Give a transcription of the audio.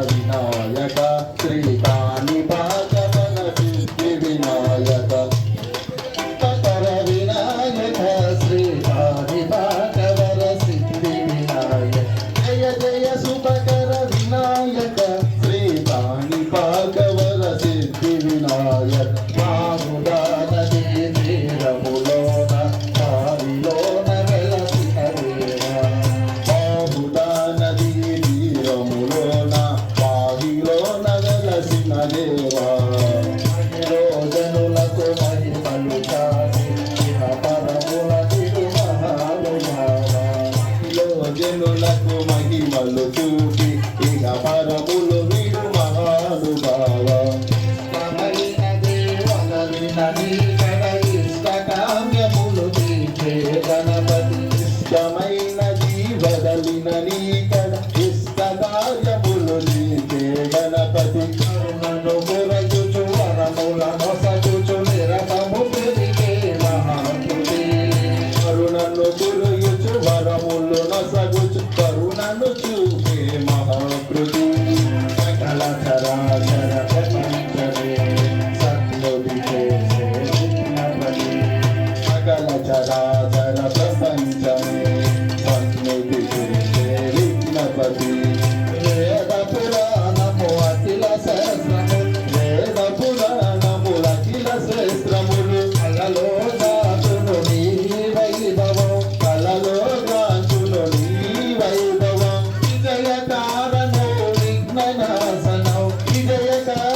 వినాయక శ్రీ నీకు మహిమలు చూపి ఇక పరములు వీడు మహానుభావ. గణపతి ఇష్టమైనది వదలినని ಜಯ